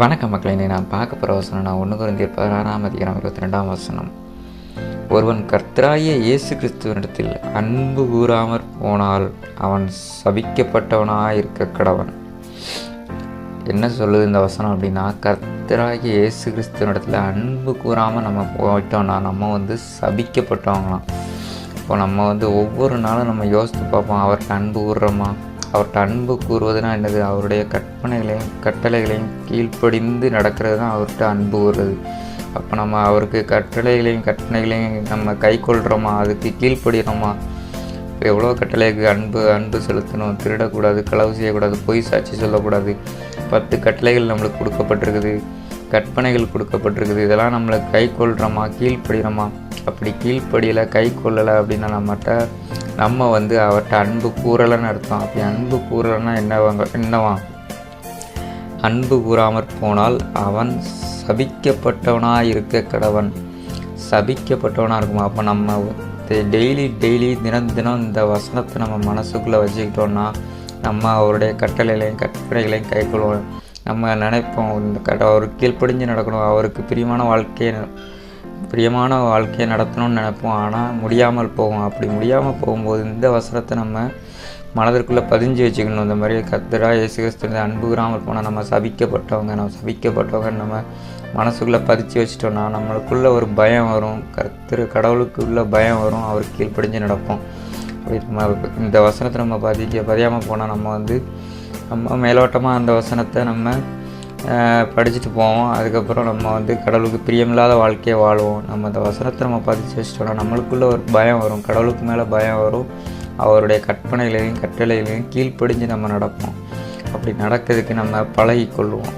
வணக்க மக்களை இன்னைக்கு நான் பார்க்க போகிற வசனம் நான் ஒன்று குறைந்தர் பதினாறாம் அதிகாரம் இருபத்தி ரெண்டாம் வசனம். ஒருவன் கர்த்தராகிய இயேசு கிறிஸ்துவனிடத்தில் அன்பு கூறாமற் போனால் அவன் சபிக்கப்பட்டவனாயிருக்க கடவன். என்ன சொல்லுது இந்த வசனம் அப்படின்னா கர்த்தராகிய இயேசு கிறிஸ்துவனிடத்தில் அன்பு கூறாமல் நம்ம போயிட்டோம்னா நம்ம வந்து சபிக்கப்பட்டவங்களாம். இப்போ நம்ம வந்து ஒவ்வொரு நாளும் நம்ம யோசித்து பார்ப்போம் அவருக்கு அன்பு கூடுறோமா அவர்கிட்ட அன்பு கூறுவதுனா என்னது? அவருடைய கற்பனைகளையும் கட்டளைகளையும் கீழ்ப்படிந்து நடக்கிறது தான் அவர்கிட்ட அன்பு கூறுறது. அப்போ நம்ம அவருக்கு கட்டளைகளையும் கற்பனைகளையும் நம்ம கை கொள்கிறோமா அதுக்கு கீழ்ப்படுகிறோமா இப்போ எவ்வளோ கட்டளைக்கு அன்பு அன்பு செலுத்தணும்? திருடக்கூடாது களவு செய்யக்கூடாது பொய் சாட்சி சொல்லக்கூடாது. பத்து கட்டளைகள் நம்மளுக்கு கொடுக்கப்பட்டிருக்குது. கற்பனைகள் கொடுக்கப்பட்டிருக்குது. இதெல்லாம் நம்மளுக்கு கை கொள்கிறோமா கீழ்ப்படுகிறோமா அப்படி கீழ்ப்படியலை கை கொள்ளலை அப்படின்னா நம்மகிட்ட நம்ம வந்து அவர்கிட்ட அன்பு கூறலைன்னு அர்த்தம். அப்படி அன்பு கூறலைன்னா என்னவாங்க என்னவா? அன்பு கூறாமற் போனால் அவன் சபிக்கப்பட்டவனாக இருக்க கடவன். சபிக்கப்பட்டவனாக இருக்குமா? அப்போ நம்ம டெய்லி டெய்லி தினம் தினம் இந்த வசனத்தை நம்ம மனசுக்குள்ளே வச்சுக்கிட்டோன்னா நம்ம அவருடைய கட்டளைகளையும் கற்பனைகளையும் கைக்கொள்வோம் நம்ம நினைப்போம் இந்த கட அவருக்கு கீழ்ப்படிஞ்சு நடக்கணும். அவருக்கு பிரியமான வாழ்க்கையை பிரியமான வாழ்க்கையை நடத்தணும்னு நினைப்போம். ஆனால் முடியாமல் போவோம். அப்படி முடியாமல் போகும்போது இந்த வசனத்தை நம்ம மனதிற்குள்ளே பதிஞ்சு வச்சுக்கணும். இந்த மாதிரி கத்தரா இயேசு கிறிஸ்து அன்பு கிராமல் போனால் நம்ம சபிக்கப்பட்டவங்க நம்ம சபிக்கப்பட்டவங்க நம்ம மனசுக்குள்ளே பதிச்சு வச்சிட்டோம்னா நம்மளுக்குள்ளே ஒரு பயம் வரும். கத்திர கடவுளுக்கு உள்ள பயம் வரும். அவர் கீழ்ப்படிஞ்சு நடப்போம். அப்படி நம்ம இந்த வசனத்தை நம்ம பதிக்க பதியாமல் போனால் நம்ம வந்து நம்ம மேலோட்டமாக அந்த வசனத்தை நம்ம படிச்சுட்டு போவோம். அதுக்கப்புறம் நம்ம வந்து கடவுளுக்கு பிரியமில்லாத வாழ்க்கையை வாழ்வோம். நம்ம அந்த வசனத்தை நம்ம பதிச்சு வச்சிட்டோம்னா நம்மளுக்குள்ளே ஒரு பயம் வரும். கடவுளுக்கு மேலே பயம் வரும். அவருடைய கற்பனைகளையும் கட்டளைகளையும் கீழ்ப்படிஞ்சு நம்ம நடப்போம். அப்படி நடக்கிறதுக்கு நம்ம பழகி கொள்வோம்